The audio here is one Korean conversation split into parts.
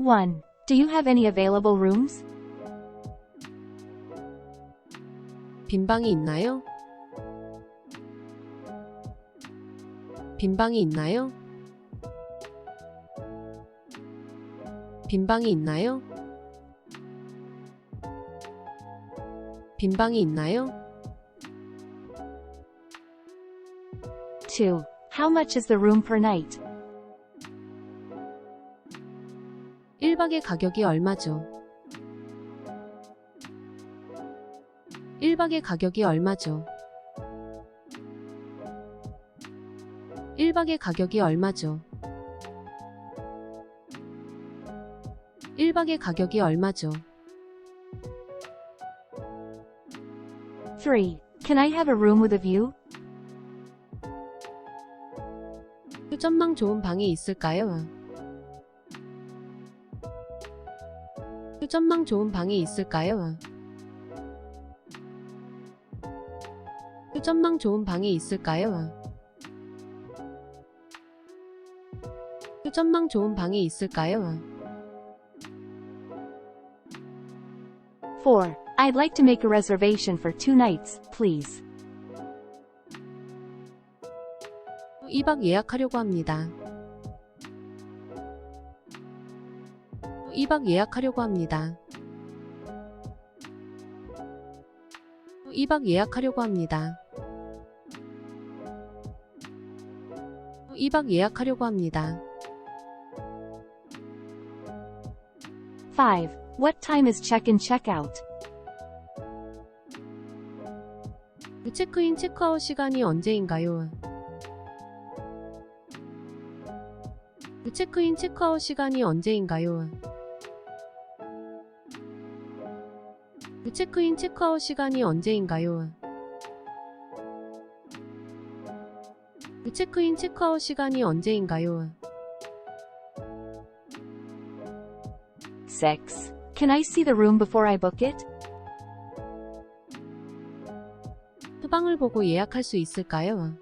1. Do you have any available rooms? 빈 방이 있나요? 빈 방이 있나요? 빈 방이 있나요? 빈 방이 있나요? 2. How much is the room per night? 1박의 가격이 얼마죠? 1박의 가격이 얼마죠? 1박의 가격이 얼마죠? 1박의 가격이 얼마죠? 3. Can I have a room with a view? 휴전망 좋은 방이 있을까요? 전망 좋은 방이 있을까요? 휴전망 좋은 방이 있을까요? 휴전망 좋은 방이 있을까요? 4. I'd like to make a reservation for two nights, please. 2박 예약하려고 합니다. 2박 예약하려고 합니다. 2박 예약하려고 합니다. 2박 예약하려고 합니다. 5. What time is check-in check-out? 체크인 체크아웃 시간이 언제인가요? 체크인 체크아웃 시간이 언제인가요? 체크인 체크아웃 시간이 언제인가요? 체크인 체크아웃 시간이 언제인가요? 6. Can I see the room before I book it? 후방을 보고 예약할 수 있을까요?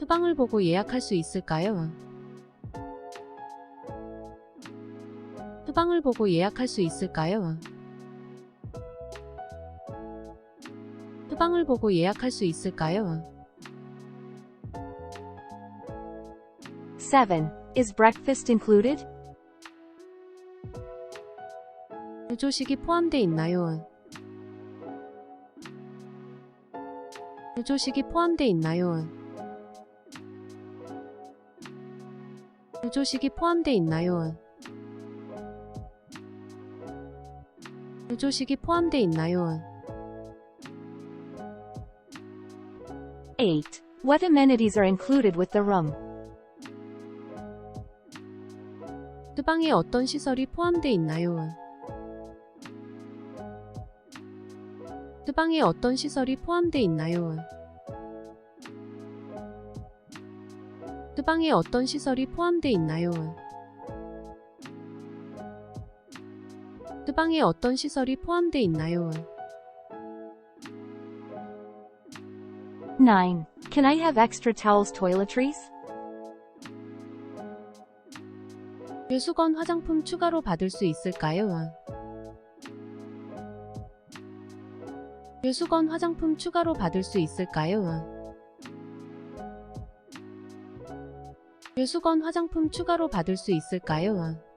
후방을 보고 예약할 수 있을까요? 후방을 보고 예약할 수 있을까요? 후방을 보고 예약할 수 있을까요? 7. Is breakfast included? 조식이 포함되어 있나요? 조식이 포함되어 있나요? 조식이 포함되어 있나요? 조식이 포함되어 있나요? 8. What amenities are included with the room? 주방에 어떤 시설이 포함되어 있나요? 주방에 어떤 시설이 포함되어 있나요? 주방에 어떤 시설이 포함되어 있나요? 주방에 어떤 시설이 포함되어 있나요? 9. Can I have extra towels toiletries? 유수건 화장품 추가로 받을 수 있을까요? 유수건 화장품 추가로 받을 수 있을까요? 유수건 화장품 추가로 받을 수 있을까요?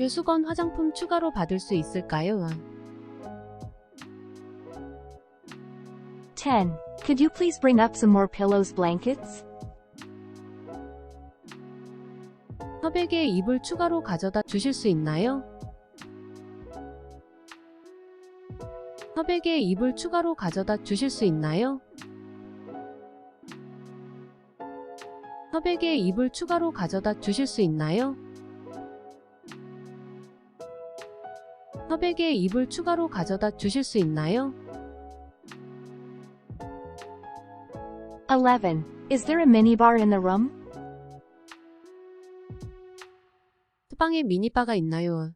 유수건 화장품 추가로 받을 수 있을까요? 10. Could you please bring up some more pillows blankets? 협에게 이불 추가로 가져다 주실 수 있나요? 협에게 이불 추가로 가져다 주실 수 있나요? 협에게 이불 추가로 가져다 주실 수 있나요? 협에게 이불 추가로 가져다 주실 수 있나요? 11. Is there a minibar in the room? 투방에 미니바가 있나요?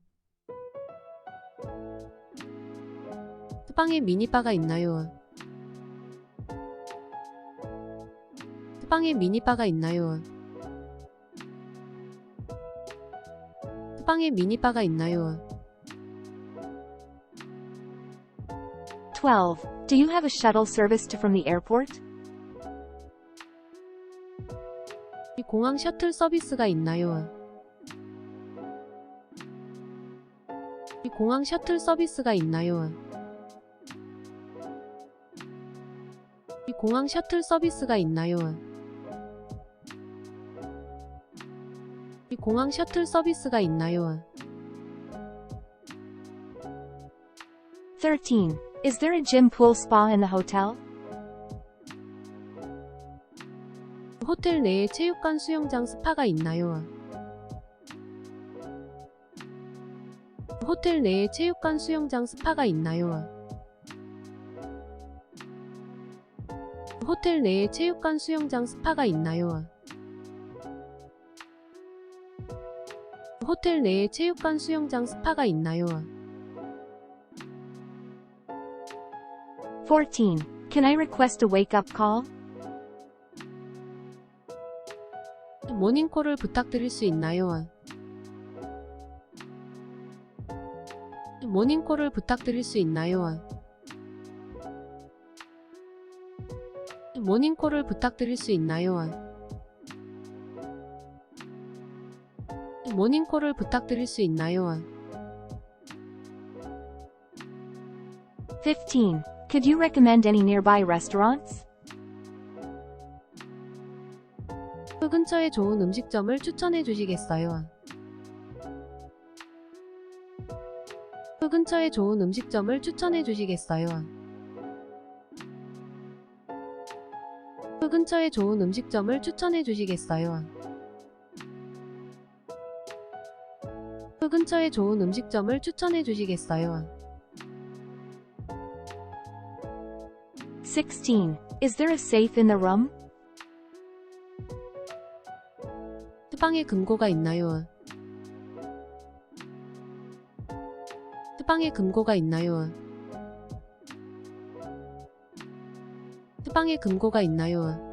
투방에 미니바가 있나요? 빵에 미니바가 있나요? 빵에 미니바가 있나요? 12. Do you have a shuttle service to from the airport? 공항 셔틀 서비스가 있나요? 공항 셔틀 서비스가 있나요? 공항 셔틀 서비스가 있나요? 공항 셔틀 서비스가 있나요? 13. Is there a gym pool spa in the hotel? 호텔 내에 체육관 수영장 스파가 있나요? 호텔 내에 체육관 수영장 스파가 있나요? 호텔 내에 체육관 수영장 스파가 있나요? 호텔 내에 체육관 수영장 스파가 있나요? 14. Can I request a wake-up call? 모닝콜을 부탁드릴 수 있나요? 모닝콜을 부탁드릴 수 있나요? 모닝콜을 부탁드릴 수 있나요? 모닝콜을 부탁드릴 수 있나요? 15. Could you recommend any nearby restaurants? 그 근처에 좋은 음식점을 추천해 주시겠어요? 그 근처에 좋은 음식점을 추천해 주시겠어요? 그 근처에 좋은 음식점을 추천해 주시겠어요? 그 근처에 좋은 음식점을 추천해 주시겠어요? 16. Is there a safe in the room? 휴방에 금고가 있나요? 휴방에 금고가 있나요? 휴방에 금고가 있나요?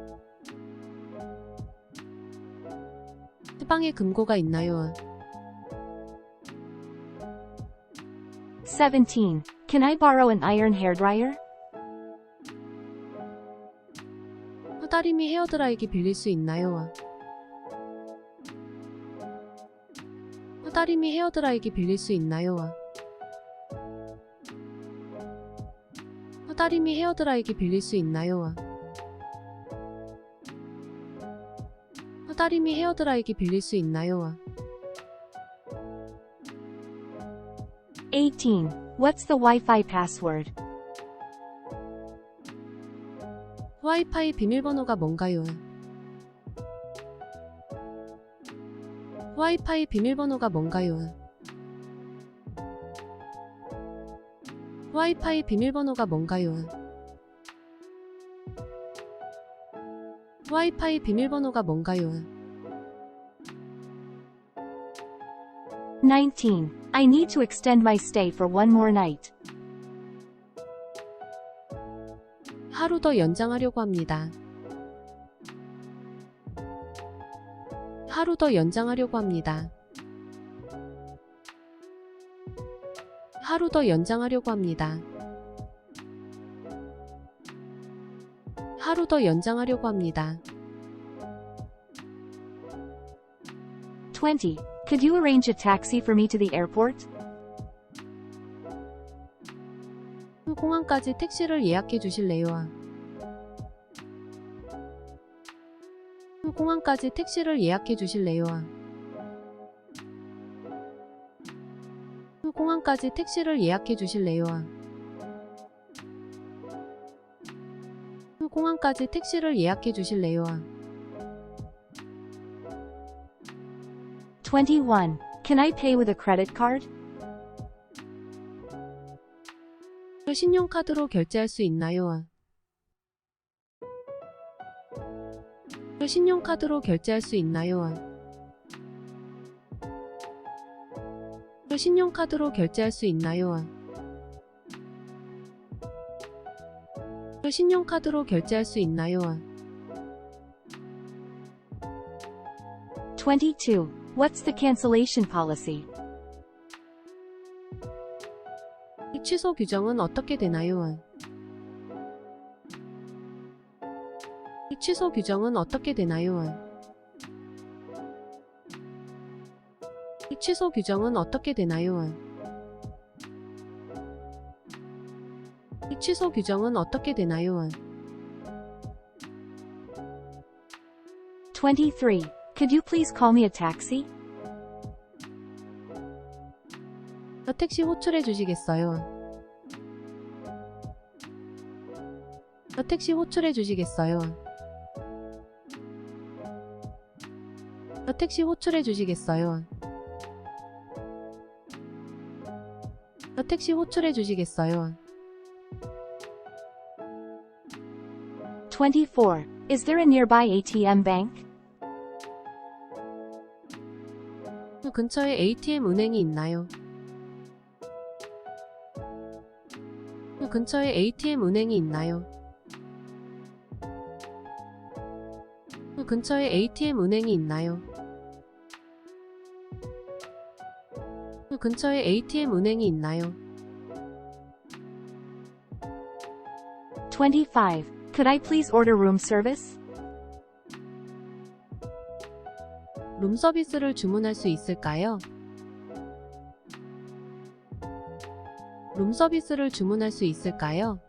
휴방에 금고가 있나요? 17. Can I borrow an iron hairdryer? 후다리미 헤어드라이기 빌릴 수 있나요? 후다리미 헤어드라이기 빌릴 수 있나요? 후다리미 헤어드라이기 빌릴 수 있나요? 후다리미 헤어드라이기 빌릴 수 있나요? 18. What's the Wi-Fi password? 와이파이 비밀번호가 뭔가요? 와이파이 비밀번호가 뭔가요? 와이파이 비밀번호가 뭔가요? 와이파이 비밀번호가 뭔가요? 19. I need to extend my stay for one more night. 하루 더 연장하려고 합니다. 하루 더 연장하려고 합니다. 하루 더 연장하려고 합니다. 하루 더 연장하려고 합니다. 20. Could you arrange a taxi for me to the airport? 공항까지 택시를 예약해 주실래요? 공항까지 택시를 예약해 주실래요? 공항까지 택시를 예약해 주실래요? 공항까지 택시를 예약해 주실래요? 21. Can I pay with a credit card? 신용카드로 결제할 수 있나요? 신용카드로 결제할 수 있나요? 신용카드로 결제할 수 있나요? 신용카드로 결제할 수 있나요? 22. What's the cancellation policy? 취소 규정은 어떻게 되나요? 취소 규정은 어떻게 되나요? 취소 규정은 어떻게 되나요? 취소 규정은 어떻게 되나요? 23. Could you please call me a taxi? 택시 호출해 주시겠어요? 저 택시 호출해 주시겠어요? 저 택시 호출해 주시겠어요? 저 택시 호출해 주시겠어요? 24. Is there a nearby ATM bank? 그 근처에 ATM 은행이 있나요? 근처에 ATM 은행이 있나요? 그 근처에 ATM 은행이 있나요? 그 근처에 ATM 은행이 있나요? 25. Could I please order room service? 룸 서비스를 주문할 수 있을까요? 룸 서비스를 주문할 수 있을까요?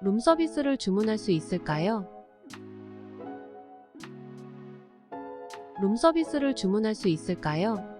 룸 서비스를 주문할 수 있을까요? 룸 서비스를 주문할 수 있을까요?